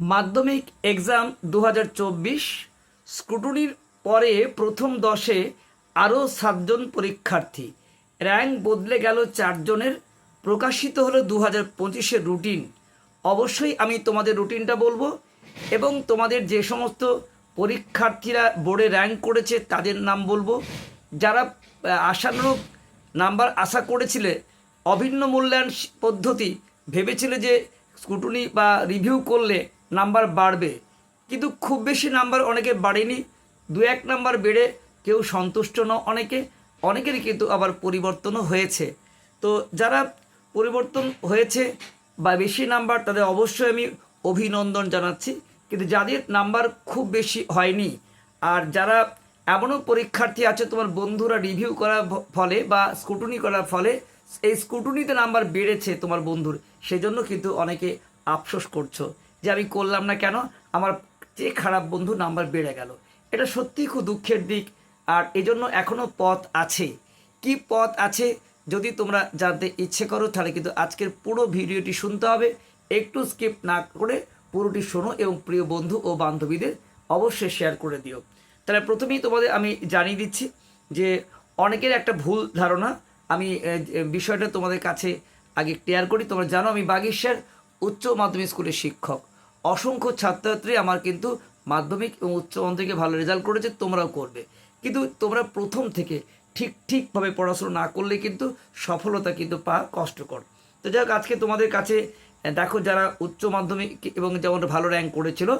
মাধ্যমিক এক্সাম দু স্ক্রুটনির পরে প্রথম দশে আরও সাতজন পরীক্ষার্থী। র্যাঙ্ক বদলে গেল চারজনের, প্রকাশিত হলো দু হাজার পঁচিশের রুটিন অবশ্যই আমি তোমাদের রুটিনটা বলব এবং তোমাদের যে সমস্ত পরীক্ষার্থীরা বোর্ডে র্যাঙ্ক করেছে তাদের নাম বলব। যারা আশানুরূপ নাম্বার আশা করেছিলে, অভিন্ন মূল্যায়ন পদ্ধতি ভেবেছিলে যে স্কুটনি বা রিভিউ করলে নাম্বার বাড়বে। কিন্তু খুব বেশি নাম্বার অনেকে বাড়েনি। দু এক নাম্বার বেড়ে কেউ সন্তুষ্ট ন অনেকে। অনেকেরই কিন্তু আবার পরিবর্তনও হয়েছে। তো যারা পরিবর্তন হয়েছে বা বেশি নাম্বার, তাদের অবশ্যই আমি অভিনন্দন জানাচ্ছি। কিন্তু যাদের নাম্বার খুব বেশি হয়নি, আর যারা এমনও পরীক্ষার্থী আছে, তোমার বন্ধুরা রিভিউ করার ফলে বা স্কুটুনি করার ফলে, এই স্কুটুনিতে নাম্বার বেড়েছে তোমার বন্ধুর। সেজন্য কিন্তু অনেকে আফসোস করছ। যে আমি করলাম না কেন, আমার যে খারাপ বন্ধু নাম্বার বেড়ে গেল। এটা সত্যিই খুব দুঃখের দিক। আর এজন্য এখনও পথ আছে। কি পথ আছে যদি তোমরা জানতে ইচ্ছে করো, তাহলে কিন্তু আজকের পুরো ভিডিওটি শুনতে হবে। একটু স্কিপ না করে পুরোটি শোনো এবং প্রিয় বন্ধু ও বান্ধবীদের অবশ্যই শেয়ার করে দিও। তাহলে প্রথমেই তোমাদের আমি জানিয়ে দিচ্ছি যে অনেকের একটা ভুল ধারণা। আমি বিষয়টা তোমাদের কাছে আগে ক্লিয়ার করি। তোমরা জানো আমি বাগেশ্বর উচ্চ মাধ্যমিক স্কুলের শিক্ষক। অসংখ্য ছাত্রছাত্রী আমার কিন্তু মাধ্যমিক এবং উচ্চ মাধ্যমিকে ভালো রেজাল্ট করেছে, তোমরাও করবে। কিন্তু তোমরা প্রথম থেকে ঠিক ঠিকভাবে পড়াশোনা না করলে কিন্তু সফলতা কিন্তু পাওয়া কষ্টকর। তো যাই আজকে তোমাদের কাছে দেখো যারা উচ্চ মাধ্যমিক এবং যেমন ভালো র্যাঙ্ক করেছিল,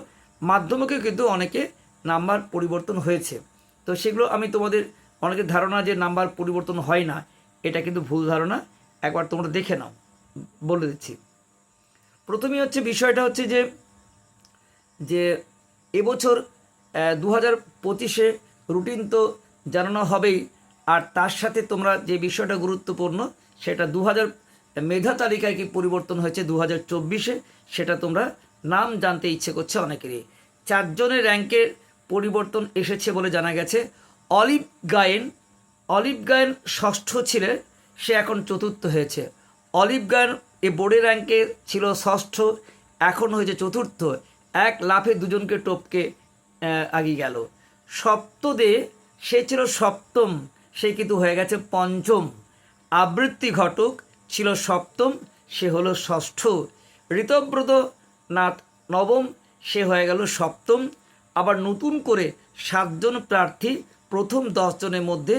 মাধ্যমিকেও কিন্তু অনেকে নাম্বার পরিবর্তন হয়েছে। তো সেগুলো আমি তোমাদের, অনেকের ধারণা যে নাম্বার পরিবর্তন হয় না, এটা কিন্তু ভুল ধারণা। একবার তোমরা দেখে নাও, বলে দিচ্ছি। প্রথমেই হচ্ছে বিষয়টা হচ্ছে যে যে এবছর দু হাজার পঁচিশে রুটিন তো জানানো হবেই। আর তার সাথে তোমরা যে বিষয়টা গুরুত্বপূর্ণ, সেটা দু হাজার মেধা তালিকায় কি পরিবর্তন হয়েছে দু হাজার চব্বিশে, সেটা তোমরা নাম জানতে ইচ্ছে করছে অনেকেরই। চারজনের র্যাঙ্কের পরিবর্তন এসেছে বলে জানা গেছে। অলিভ গায়েন অলিভ গায়েন ষষ্ঠ ছিলেন সে এখন চতুর্থ হয়েছে। অলিভ গায়েন এ বোর্ডের র্যাঙ্কে ছিল ষষ্ঠ, এখন হয়েছে চতুর্থ। এক লাফে দুজনকে টপকে আগিয়ে গেল। সপ্তদে সে ছিল সপ্তম, সে কিন্তু হয়ে গেছে পঞ্চম। আবৃত্তি ঘটক ছিল সপ্তম, সে হলো ষষ্ঠ। ঋতব্রত নাথ নবম, সে হয়ে গেল সপ্তম। আবার নতুন করে সাতজন প্রার্থী প্রথম দশজনের মধ্যে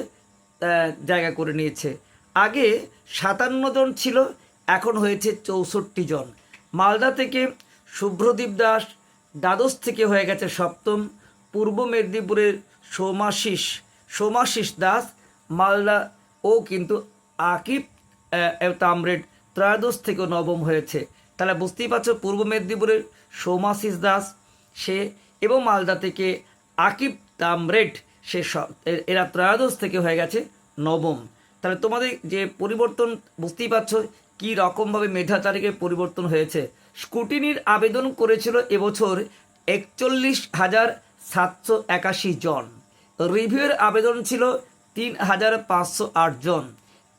জায়গা করে নিয়েছে। আগে সাতান্ন জন ছিল, এখন হয়েছে চৌষট্টি জন। মালদা থেকে শুভ্রদীপ দাস দ্বাদশ থেকে হয়ে গেছে সপ্তম, পূর্ব মেদিনীপুরের সোমাশিস সোমাশিস দাস, মালদা ও কিন্তু আকিব তামরেড ত্রয়োদশ থেকে নবম হয়েছে। তাহলে বুঝতেই পারছ, পূর্ব মেদিনীপুরের সোমাশিস দাস, সে এবং মালদা থেকে আকিব তামরেড সে এরা ত্রয়োদশ থেকে হয়ে গেছে নবম। তাহলে তোমাদের যে পরিবর্তন, বুঝতেই পারছ কী রকমভাবে মেধা তারিখে পরিবর্তন হয়েছে। স্কুটিনির আবেদন করেছিল এবছর একচল্লিশ হাজার সাতশো একাশি জন। রিভিউয়ের আবেদন ছিল তিন হাজার পাঁচশো আট জন।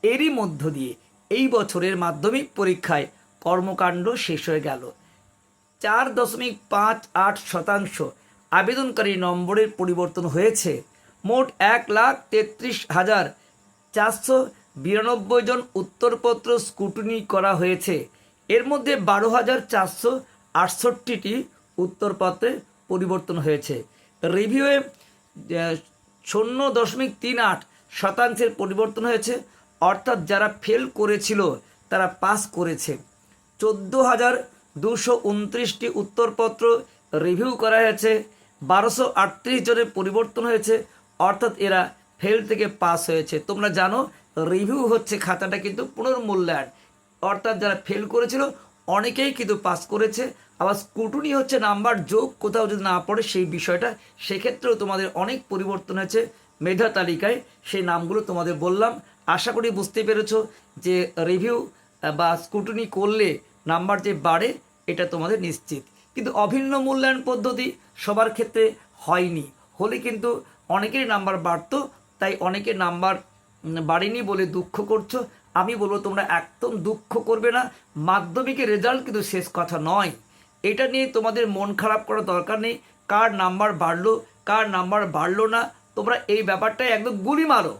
এরই মধ্য দিয়ে এই বছরের মাধ্যমিক পরীক্ষায় কর্মকাণ্ড শেষ হয়ে গেল। চার দশমিক পাঁচ আট শতাংশ আবেদনকারী নম্বরের পরিবর্তন হয়েছে। মোট এক লাখ তেত্রিশ হাজার চারশো বিরানব্বই জন উত্তরপত্র স্কুটনি করা হয়েছে। এর মধ্যে বারো হাজার চারশো আটষট্টিটি উত্তরপত্রে পরিবর্তন হয়েছে। রিভিউয়ে শূন্য দশমিক তিন আট শতাংশের পরিবর্তন হয়েছে। অর্থাৎ যারা ফেল করেছিল, তারা পাস করেছে। চোদ্দ হাজার দুশো উনত্রিশটি উত্তরপত্র রিভিউ করা হয়েছে। বারোশো আটত্রিশ জনের পরিবর্তন হয়েছে। অর্থাৎ এরা ফেল থেকে পাস হয়েছে। তোমরা জানো, রিভিউ হচ্ছে খাতাটা কিন্তু পুনর্মূল্যায়ন। অর্থাৎ যারা ফেল করেছিল, অনেকেই কিন্তু পাস করেছে। আবার স্কুটুনি হচ্ছে নাম্বার যোগ, কোথাও যদি না পড়ে সেই বিষয়টা, সেক্ষেত্রেও তোমাদের অনেক পরিবর্তন হয়েছে মেধা তালিকায়। সেই নামগুলো তোমাদের বললাম। আশা করি বুঝতে পেরেছ যে রিভিউ বা স্কুটুনি করলে নাম্বার যে বাড়ে, এটা তোমাদের নিশ্চিত। কিন্তু অভিন্ন মূল্যায়ন পদ্ধতি সবার ক্ষেত্রে হয়নি। হলে কিন্তু অনেকেরই নাম্বার বাড়তো, তাই অনেকের নাম্বার বাড়েনি বলে দুঃখ করছ। আমি বলব তোমরা একদম দুঃখ করবে না। মাধ্যমিকের রেজাল্ট কিন্তু শেষ কথা নয়। এটা নিয়ে তোমাদের মন খারাপ করার দরকার নেই। কার নাম্বার বাড়লো, কার নাম্বার বাড়লো না, তোমরা এই ব্যাপারটাই একদম গুলি মারো।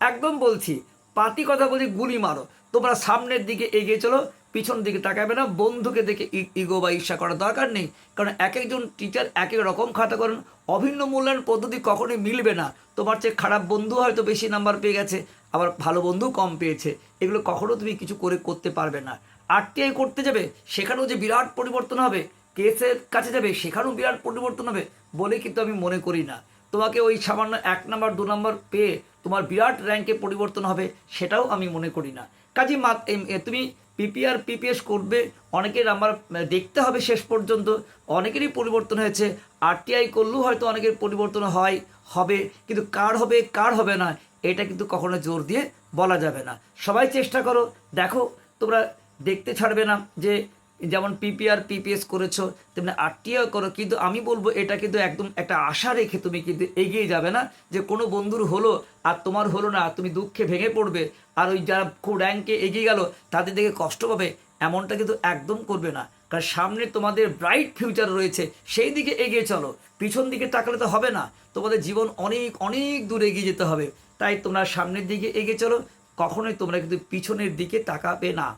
একদম বলছি, পাতি কথা বলছি গুলি মারো। তোমরা সামনের দিকে এগিয়ে চলো, পিছন দিকে তাকাবে না, বন্ধুকে দেখে ইগো বা ঈর্ষা করার দরকার নেই। কারণ এক একজন টিচার এক এক রকম খাতা করেন। অভিন্ন মূল্যায়ন পদ্ধতি কখনোই মিলবে না। তোমার চেয়ে খারাপ বন্ধু হয়তো বেশি নাম্বার পেয়ে গেছে। আবার ভালো বন্ধু কম পেয়েছে। এগুলো কখনো তুমি কিছু করে করতে পারবে না। আরটিআই করতে যাবে, সেখানেও যে বিরাট পরিবর্তন হবে, কেসের কাছে যাবে, সেখানেও বিরাট পরিবর্তন হবে বলে কিন্তু আমি মনে করি না। তোমাকে ওই সামান্য এক নাম্বার, দু নাম্বার পেয়ে তোমার বিরাট র্যাঙ্কে পরিবর্তন হবে, সেটাও আমি মনে করি না। কাজে মা- তুমি পিপিআর, পিপিএস করবে, অনেকের আমার দেখতে হবে শেষ পর্যন্ত, অনেকেরই পরিবর্তন হয়েছে, আরটিআই করলেও হয়তো অনেকের পরিবর্তন হয়, হবে, কিন্তু কার হবে কার হবে না এটা কিন্তু কখনো জোর দিয়ে বলা যাবে না। সবাই চেষ্টা করো। দেখো, তোমরা দেখতে ছাড়বে না যে যেমন পিপিআর পিপিএস করেছ, তেমনি আরটিআই করো, কিন্তু আমি বলব এটা কিন্তু একদম একটা আশা রেখে তুমি কিন্তু এগিয়ে যাবে না যে কোনো বন্ধুর হলো আর তোমার হলো না তুমি দুঃখে ভেঙে পড়বে। আর ওই যারা খুব র্যাঙ্কে এগিয়ে গেল, তাদের দেখে কষ্ট পাবে, এমনটা কিন্তু একদম করবে না। কারণ সামনে তোমাদের ব্রাইট ফিউচার রয়েছে, সেই দিকে এগিয়ে চলো। পিছন দিকে তাকালে তো হবে না। তোমাদের জীবন অনেক অনেক দূর এগিয়ে যেতে হবে। তাই তোমরা সামনের দিকে এগিয়ে চলো। কখনোই তোমরা কিন্তু পিছনের দিকে তাকাবে না।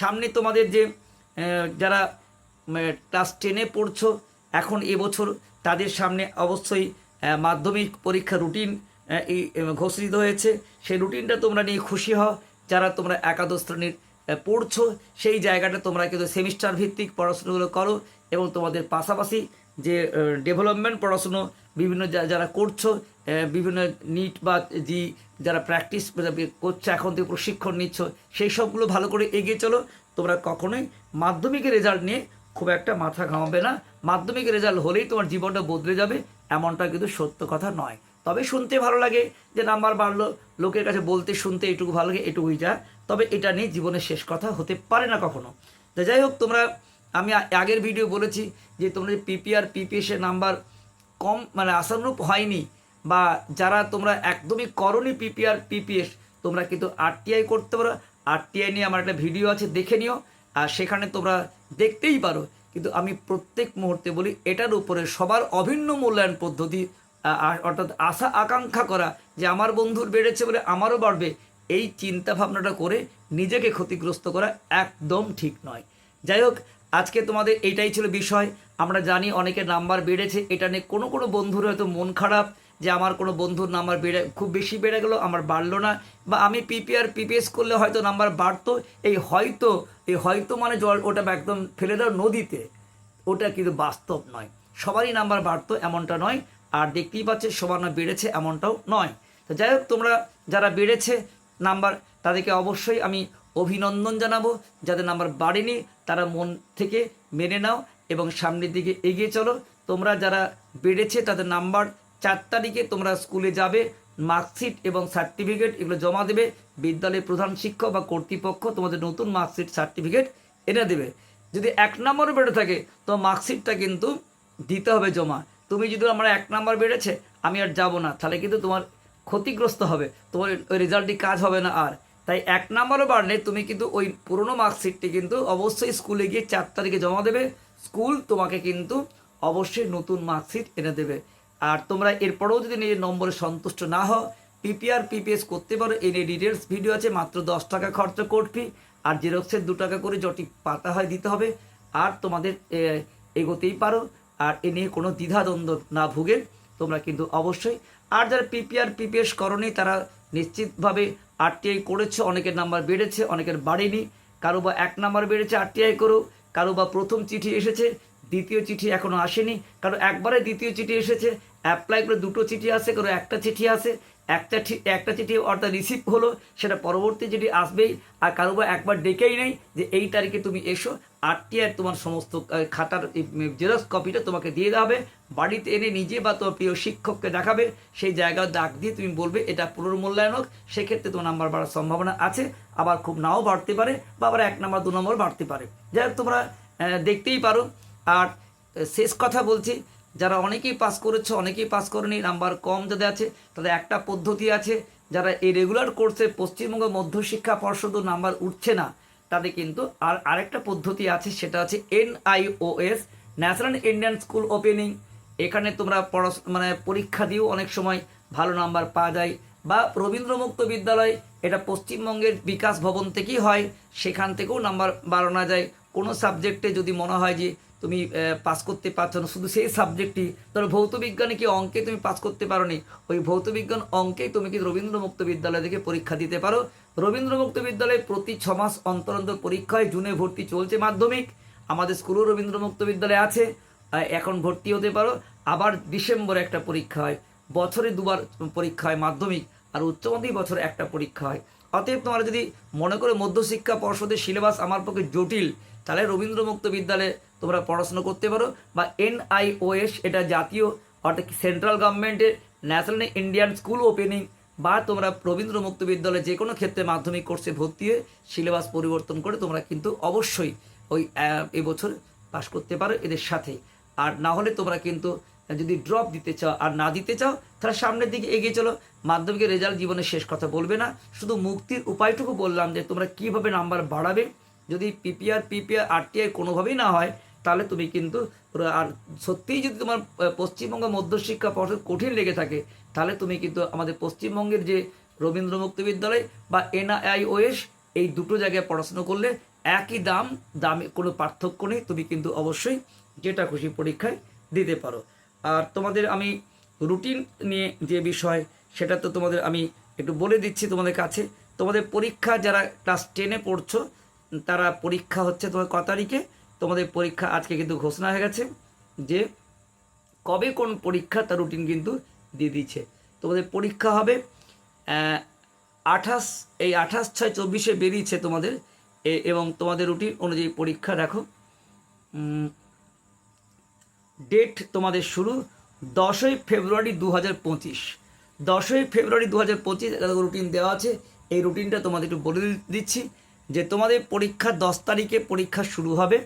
সামনে তোমাদের যে যারা ক্লাস টেনে পড়ছো, এখন এবছর তাদের সামনে অবশ্যই মাধ্যমিক পরীক্ষা রুটিন ঘোষিত হয়েছে। সেই রুটিনটা তোমরা নিয়ে খুশি হও। যারা তোমরা একাদশ শ্রেণির পড়ছো, সেই জায়গাটা তোমরা কিন্তু সেমিস্টার ভিত্তিক পড়াশুনোগুলো করো এবং তোমাদের পাশাপাশি যে ডেভেলপমেন্ট পড়াশুনো বিভিন্ন যা- যারা করছ বিভিন্ন নিট বা জি, যারা প্র্যাকটিস করছ, এখন থেকে প্রশিক্ষণ নিচ্ছ, সেই সবগুলো ভালো করে এগিয়ে চলো। তোমরা কখনোই মাধ্যমিকের রেজাল্ট নিয়ে খুব একটা মাথা ঘামাবে না। মাধ্যমিকের রেজাল্ট হলেই তোমার জীবনটা বদলে যাবে, এমনটা কিন্তু সত্য কথা নয়। তবে শুনতে ভালো লাগে যে নাম্বার বাড়লো, লোকের কাছে বলতে শুনতে এটুকু ভালো লাগে, এটুকুই যা। তবে এটা নিয়ে জীবনের শেষ কথা হতে পারে না কখনো। যাই হোক, তোমরা আমি আগের ভিডিও বলেছি যে তোমরা পিপিআর পিপিএসের নাম্বার কম মানে আশানুরূপ হয়নি বা যারা তোমরা একদমই করনি পিপিআর পিপিএস তোমরা কিন্তু আরটিআই করতে পারো। আরটিআই নিয়ে আমার একটা ভিডিও আছে, দেখে নিও। আর সেখানে তোমরা দেখতেই পারো। কিন্তু আমি প্রত্যেক মুহূর্তে বলি, এটার উপরে সবার অভিন্ন মূল্যায়ন পদ্ধতি অর্থাৎ আশা আকাঙ্ক্ষা করা যে আমার বন্ধুর বেড়েছে বলে আমারও বাড়বে, এই চিন্তা ভাবনাটা করে নিজেকে ক্ষতিগ্রস্ত করা একদম ঠিক নয়। যাই হোক আজকে তোমাদের এইটাই ছিল বিষয়। আমরা জানি অনেকের নাম্বার বেড়েছে। এটা নিয়ে কোনো কোনো বন্ধুর হয়তো মন খারাপ যে আমার কোনো বন্ধুর নাম্বার বেড়ে খুব বেশি বেড়ে গেলো, আমার বাড়লো না। বা আমি পিপিআর পিপিএস করলে হয়তো নাম্বার বাড়তো। এই হয়তো এই হয়তো মানে জল ওটা একদম ফেলে দাও নদীতে। ওটা কিন্তু বাস্তব নয়। সবারই নাম্বার বাড়তো, এমনটা নয়। আর দেখতেই পাচ্ছে, সবার না বেড়েছে, এমনটাও নয়। তো যাই হোক, তোমরা যারা বেড়েছে নাম্বার, তাদেরকে অবশ্যই আমি অভিনন্দন জানাব যাদের নাম্বার বাড়েনি, তারা মন থেকে মেনে নাও এবং সামনের দিকে এগিয়ে চলো। তোমরা যারা বেড়েছে, তাদের নাম্বার চার তারিখে তোমরা স্কুলে যাবে, মার্কশিট এবং সার্টিফিকেট এগুলো জমা দেবে। বিদ্যালয়ের প্রধান শিক্ষক বা কর্তৃপক্ষ তোমাদের নতুন মার্কশিট, সার্টিফিকেট এনে দেবে। যদি এক নম্বরও বেড়ে থাকে, তো মার্কশিটটা কিন্তু দিতে হবে জমা। তুমি যদি আমার এক নম্বর বেড়েছে, আমি আর যাব না, তাহলে কিন্তু তোমার ক্ষতিগ্রস্ত হবে। তোমার ওই রেজাল্টটি কাজ হবে না আর। তাই এক নাম্বারও বাড়লে তুমি কিন্তু ওই পুরনো মার্কশিটটি কিন্তু অবশ্যই স্কুলে গিয়ে চার তারিখে জমা দেবে। স্কুল তোমাকে কিন্তু অবশ্যই নতুন মার্কশিট এনে দেবে। আর তোমরা এরপরেও যদি নিজের নম্বরে সন্তুষ্ট না হও পিপিআর পিপিএস করতে পারো। এই নিয়ে ডিটেলস ভিডিও আছে, মাত্র দশ টাকা খরচ কোড ফি আর জেরক্সের দু টাকা করে যটি পাতা হয় দিতে হবে। আর তোমাদের এগোতেই পারো। আর এ নিয়ে কোনো দ্বিধাদ্বন্দ্ব না ভুগে তোমরা কিন্তু অবশ্যই। আর যারা পিপিআর পিপিএস করনি, তারা নিশ্চিতভাবে আরটিআই করেছে, অনেকের নাম্বার বেড়েছে, অনেকের বাড়েনি। কারও বা এক নাম্বার বেড়েছে আরটিআই করো কারও বা প্রথম চিঠি এসেছে, দ্বিতীয় চিঠি এখনও আসেনি। কারও একবারে দ্বিতীয় চিঠি এসেছে অ্যাপ্লাই করে দুটো চিঠি আসে কারও একটা চিঠি আসে। একটা একটা চিঠি অর্থাৎ রিসিভ হলো, সেটা পরবর্তী চিঠি আসবেই। আর কারও বা একবার ডেকেই নেই যে, এই তারিখে তুমি এসো। আটটি তোমার সমস্ত খাতার জেরক্স কপিটা তোমাকে দিয়ে দেওয়া হবে। বাড়িতে এনে নিজে বা তোমার প্রিয় শিক্ষককে দেখাবে। সেই জায়গা দাগ দিয়ে তুমি বলবে, এটা পুনর্মূল্যায়ন হোক। সেক্ষেত্রে তোমার নাম্বার বাড়ার সম্ভাবনা আছে। আবার খুব নাও বাড়তে পারে বা আবার এক নাম্বার, দু নম্বর বাড়তে পারে। যাই হোক, তোমরা দেখতেই পারো। আর শেষ কথা বলছি, যারা অনেকেই পাস করেছ, অনেকেই পাস করেনি, নাম্বার কম যাদের আছে, তাদের একটা পদ্ধতি আছে। যারা এই রেগুলার কোর্সে পশ্চিমবঙ্গ মধ্যশিক্ষা পর্ষদ নাম্বার উঠছে না তাতে কিন্তু আর আরেকটা পদ্ধতি আছে, সেটা আছে NIOS national Indian school opening এখানে তোমরা পড়াশ মানে পরীক্ষা দিয়েও অনেক সময় ভালো নাম্বার পাওয়া যায়। বা রবীন্দ্রমুক্ত বিদ্যালয়, এটা পশ্চিমবঙ্গের বিকাশ ভবন থেকেই হয়, সেখান থেকেও নাম্বার বাড়ানো যায়। কোনো সাবজেক্টে যদি মনে হয় যে তুমি পাস করতে পারছ না। শুধু সেই সাবজেক্টই ধরো ভৌত বিজ্ঞানে কি অঙ্কে তুমি পাস করতে পারো নি ওই ভৌত বিজ্ঞান অঙ্কেই তুমি কি রবীন্দ্র মুক্ত বিদ্যালয় থেকে পরীক্ষা দিতে পারো? রবীন্দ্র মুক্ত বিদ্যালয়ে প্রতি ছ মাস অন্তর অন্তর পরীক্ষা হয় জুনে ভর্তি চলছে মাধ্যমিক। আমাদের স্কুলও রবীন্দ্র মুক্ত বিদ্যালয়ে আছে। এখন ভর্তি হতে পারো। আবার ডিসেম্বরে একটা পরীক্ষা হয়। বছরে দুবার পরীক্ষা হয় মাধ্যমিক আর উচ্চ মাধ্যমিক বছরে একটা পরীক্ষা হয়। অতএব তোমরা যদি মনে করো মধ্যশিক্ষা পর্ষদের সিলেবাস আমার পক্ষে জটিল তাহলে রবীন্দ্র মুক্ত বিদ্যালয়ে তোমরা পড়াশোনা করতে পারো বা এনআইওএস এটা জাতীয়, অর্থাৎ সেন্ট্রাল গভর্নমেন্টের ন্যাশনাল ইন্ডিয়ান স্কুল ওপেনিং বা তোমরা রবীন্দ্র মুক্ত বিদ্যালয়ে যে কোনো ক্ষেত্রে মাধ্যমিক কোর্সে ভর্তি হয়ে সিলেবাস পরিবর্তন করে তোমরা কিন্তু অবশ্যই ওই এবছর পাশ করতে পারো এদের সাথে। আর না হলে তোমরা কিন্তু যদি ড্রপ দিতে চাও আর না দিতে চাও, তাহলে সামনের দিকে এগিয়ে চলো। মাধ্যমিকের রেজাল্ট জীবনের শেষ কথা বলবে না। শুধু মুক্তির উপায়টুকু বললাম যে তোমরা কীভাবে নাম্বার বাড়াবে যদি পিপিআর পিপিআর আরটিআই কোনোভাবেই না হয়, তাহলে তুমি কিন্তু আর সত্যিই যদি তোমার পশ্চিমবঙ্গ মধ্যশিক্ষা পর্ষদ কঠিন লেগে থাকে, তাহলে তুমি কিন্তু আমাদের পশ্চিমবঙ্গের যে রবীন্দ্র মুক্ত বিদ্যালয় বা এনআইওএস এই দুটো জায়গায় পড়াশোনা করলে একই দাম, দামে কোনো পার্থক্য নেই, তুমি কিন্তু অবশ্যই যেটা খুশি পরীক্ষায় দিতে পারো। আর তোমাদের আমি রুটিন নিয়ে যে বিষয়, সেটা তো তোমাদের আমি একটু বলে দিচ্ছি তোমাদের কাছে। তোমাদের পরীক্ষা যারা ক্লাস টেনে পড়ছো তারা পরীক্ষা হচ্ছে তোমার ক তারিখে? তোমাদের পরীক্ষা আজকে কিন্তু ঘোষণা হয়ে গেছে যে কবে কোন পরীক্ষা তার রুটিন কিন্তু দিয়ে দিচ্ছে তোমাদের পরীক্ষা হবে আঠাশ এই আঠাশ ছয় চব্বিশে বেরিয়েছে তোমাদের এবং তোমাদের রুটিন অনুযায়ী পরীক্ষা উম, ডেট তোমাদের শুরু দশই ফেব্রুয়ারি দু হাজার পঁচিশ। দশই ফেব্রুয়ারি দু হাজার পঁচিশ রুটিন দেওয়া আছে এই রুটিনটা তোমাদের একটু বলে দিচ্ছি। যে তোমাদের পরীক্ষা দশ তারিখে পরীক্ষা শুরু হবে,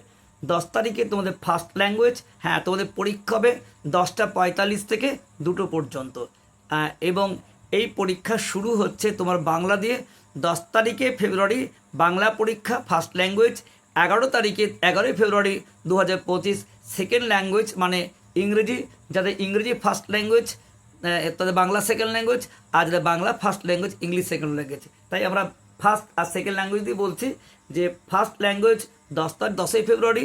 দশ তারিখে তোমাদের ফার্স্ট ল্যাঙ্গুয়েজ হ্যাঁ তোমাদের পরীক্ষা হবে দশটা পঁয়তাল্লিশ থেকে দুটো পর্যন্ত। এবং এই পরীক্ষা শুরু হচ্ছে তোমার বাংলা দিয়ে, দশ তারিখে ফেব্রুয়ারি বাংলা পরীক্ষা ফার্স্ট ল্যাঙ্গুয়েজ এগারো তারিখে, এগারোই ফেব্রুয়ারি দু হাজার পঁচিশ সেকেন্ড ল্যাঙ্গুয়েজ মানে ইংরেজি, যাদের ইংরেজি ফার্স্ট ল্যাঙ্গুয়েজ তাদের বাংলা সেকেন্ড ল্যাঙ্গুয়েজ আর যাদের Bangla first language English second language তাই আমরা ফার্স্ট আর সেকেন্ড ল্যাঙ্গুয়েজ দিয়ে বলছি যে ফার্স্ট ল্যাঙ্গুয়েজ দশ তারিখ দশই ফেব্রুয়ারি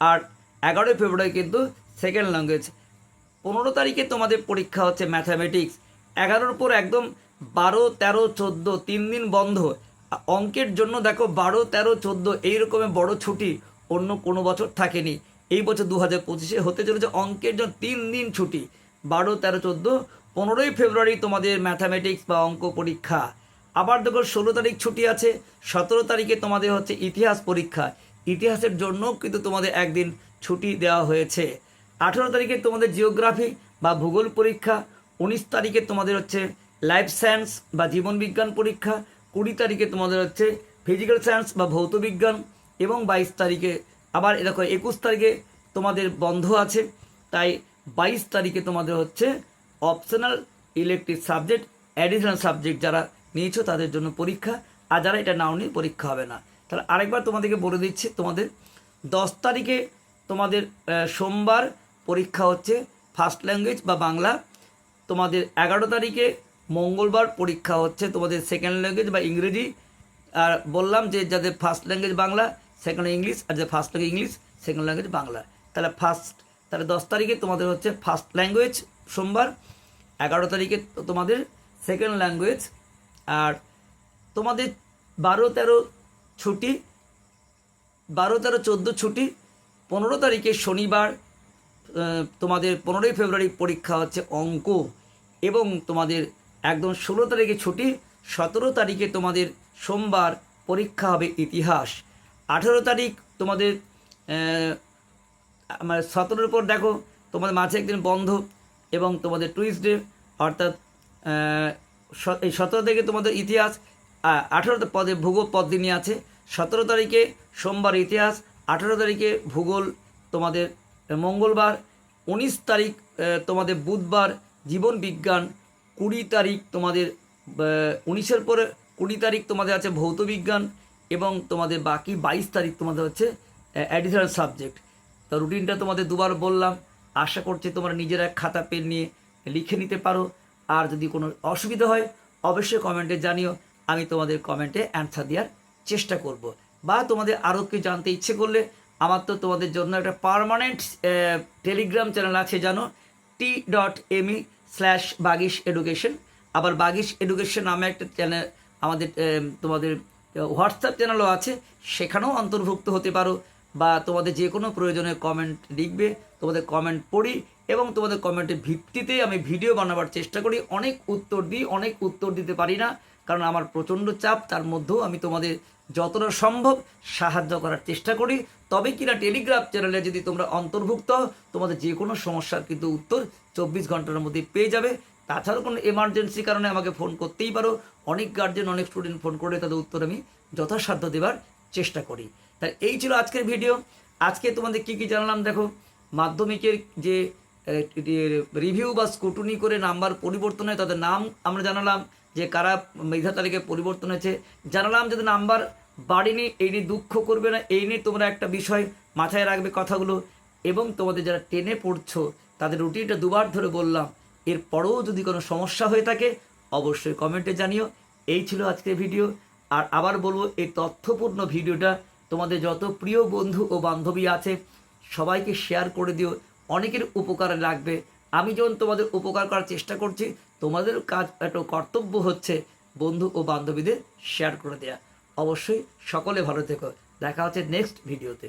আর এগারোই ফেব্রুয়ারি কিন্তু সেকেন্ড ল্যাঙ্গুয়েজ পনেরো তারিখে তোমাদের পরীক্ষা হচ্ছে ম্যাথামেটিক্স এগারোর পর একদম বারো, তেরো, চোদ্দ, তিন দিন বন্ধ। অঙ্কের জন্য দেখো বারো, তেরো, চোদ্দ এইরকমের বড় ছুটি অন্য কোনো বছর থাকেনি। এই বছর দু হাজার পঁচিশে হতে চলেছে অঙ্কের জন্য তিন দিন ছুটি। বারো, তেরো, চোদ্দ, পনেরোই ফেব্রুয়ারি তোমাদের ম্যাথামেটিক্স বা অঙ্ক পরীক্ষা। আবার দেখো, ষোলো তারিখ ছুটি আছে, সতেরো তারিখে তোমাদের হচ্ছে ইতিহাস পরীক্ষা। ইতিহাসের জন্য কিন্তু তোমাদের একদিন ছুটি দেওয়া হয়েছে। আঠেরো তারিখে তোমাদের জিওগ্রাফি বা ভূগোল পরীক্ষা, উনিশ তারিখে তোমাদের হচ্ছে লাইফ সায়েন্স বা জীবন বিজ্ঞান পরীক্ষা, কুড়ি তারিখে তোমাদের হচ্ছে ফিজিক্যাল সায়েন্স বা ভৌত বিজ্ঞান, এবং বাইশ তারিখে আবার এরকম একুশ তারিখে তোমাদের বন্ধ আছে। তাই বাইশ তারিখে তোমাদের হচ্ছে optional electric subject additional subject যারা নিয়েছো, তাদের জন্য পরীক্ষা। আর যারা এটা নাও নিয়ে পরীক্ষা হবে না। তাহলে আরেকবার তোমাদেরকে বলে দিচ্ছি, তোমাদের দশ তারিখে তোমাদের সোমবার পরীক্ষা হচ্ছে ফার্স্ট ল্যাঙ্গুয়েজ বা বাংলা। তোমাদের এগারো তারিখে মঙ্গলবার পরীক্ষা হচ্ছে তোমাদের সেকেন্ড ল্যাঙ্গুয়েজ বা ইংরেজি। আর বললাম যে যাদের first language Bangla, second English, আর যে first language English, second language Bangla. তাহলে ফার্স্ট, তাহলে দশ তারিখে তোমাদের হচ্ছে ফার্স্ট ল্যাঙ্গুয়েজ সোমবার। এগারো তারিখে তোমাদের সেকেন্ড ল্যাঙ্গুয়েজ আর তোমাদের বারো তেরো ছুটি, বারো তেরো চোদ্দ ছুটি, পনেরো তারিখে শনিবার তোমাদের পনেরোই ফেব্রুয়ারি পরীক্ষা হচ্ছে অঙ্ক এবং তোমাদের একদম ষোলো তারিখে ছুটি, সতেরো তারিখে তোমাদের সোমবার পরীক্ষা হবে ইতিহাস। আঠেরো তারিখ তোমাদের মানে সতেরোর পর দেখো তোমাদের মাঝে একদিন বন্ধ এবং তোমাদের টুইসডে, অর্থাৎ এই সতেরো থেকে তোমাদের ইতিহাস আঠেরো পদে ভূগোল পদ দিনই আছে। সতেরো তারিখে সোমবার ইতিহাস, আঠেরো তারিখে ভূগোল তোমাদের মঙ্গলবার, উনিশ তারিখ তোমাদের বুধবার, জীবন বিজ্ঞান, কুড়ি তারিখ তোমাদের উনিশের পরে কুড়ি তারিখ তোমাদের আছে ভৌত বিজ্ঞান এবং তোমাদের বাকি বাইশ তারিখ তোমাদের হচ্ছে অ্যাডিশনাল সাবজেক্ট তো রুটিনটা তোমাদের দুবার বললাম। আশা করছি তোমরা নিজেরা খাতা, পেন নিয়ে লিখে নিতে পারো। আর যদি কোনো অসুবিধা হয়, অবশ্যই কমেন্টে জানিও। আমি তোমাদের কমেন্টে অ্যান্সার দেওয়ার চেষ্টা করব। বা তোমাদের আরও কি জানতে ইচ্ছে করলে, আমার তো তোমাদের জন্য একটা পারমানেন্ট টেলিগ্রাম চ্যানেল আছে, জানো? T dot ME slash Bagish education আবার বাগিশ এডুকেশন নামে একটা চ্যানেল আমাদের তোমাদের হোয়াটসঅ্যাপ চ্যানেলও আছে। সেখানেও অন্তর্ভুক্ত হতে পারো। বা তোমাদের যে কোনো প্রয়োজনে কমেন্ট লিখবে। তোমাদের কমেন্ট পড়ি এবং তোমাদের কমেন্টের ভিত্তিতে আমি ভিডিও বানাবার চেষ্টা করি। অনেক উত্তর দিই, অনেক উত্তর দিতে পারি না, কারণ আমার প্রচণ্ড চাপ। তার মধ্যেও আমি তোমাদের যতটা সম্ভব সাহায্য করার চেষ্টা করি। তবে কিনা টেলিগ্রাফ চ্যানেলে যদি তোমরা অন্তর্ভুক্ত, তোমাদের যে কোনো সমস্যার কিন্তু উত্তর চব্বিশ ঘণ্টার মধ্যে পেয়ে যাবে। তাছাড়াও কোনো এমার্জেন্সি কারণে আমাকে ফোন করতেই পারো। অনেক গার্জেন অনেক স্টুডেন্ট ফোন করে তাদের উত্তর আমি যথাসাধ্য দেওয়ার চেষ্টা করি। তাই এই ছিল আজকের ভিডিও আজকে তোমাদের কি কি জানলাম দেখো? মাধ্যমিকের যে রিভিউ বা স্কুটনি করে নাম্বার পরিবর্তন হয়, তাদের নাম আমরা জানালাম যে কারা মেধা তালিকে পরিবর্তন হয়েছে। জানালাম যদি নাম্বার বাড়েনি, এই নিয়ে দুঃখ করবে না, এই নিয়ে তোমরা একটা বিষয় মাথায় রাখবে কথাগুলো। এবং তোমাদের যারা টেনে পড়ছো, তাদের রুটিনটা দুবার ধরে বললাম, এরপরেও যদি কোনো সমস্যা হয়ে থাকে, অবশ্যই কমেন্টে জানিও। এই ছিল আজকের ভিডিও আর আবার বলব, এই তথ্যপূর্ণ ভিডিওটা তোমাদের যত প্রিয় বন্ধু ও বান্ধবী আছে, সবাইকে শেয়ার করে দিও। অনেকের উপকারে লাগবে। আমি যেমন তোমাদের উপকার করার চেষ্টা করছি, তোমাদের কাজ একটা কর্তব্য হচ্ছে বন্ধু ও বান্ধবীদের শেয়ার করে দেয়া। অবশ্যই সকলে ভালো থেকো। দেখা হচ্ছে নেক্সট ভিডিওতে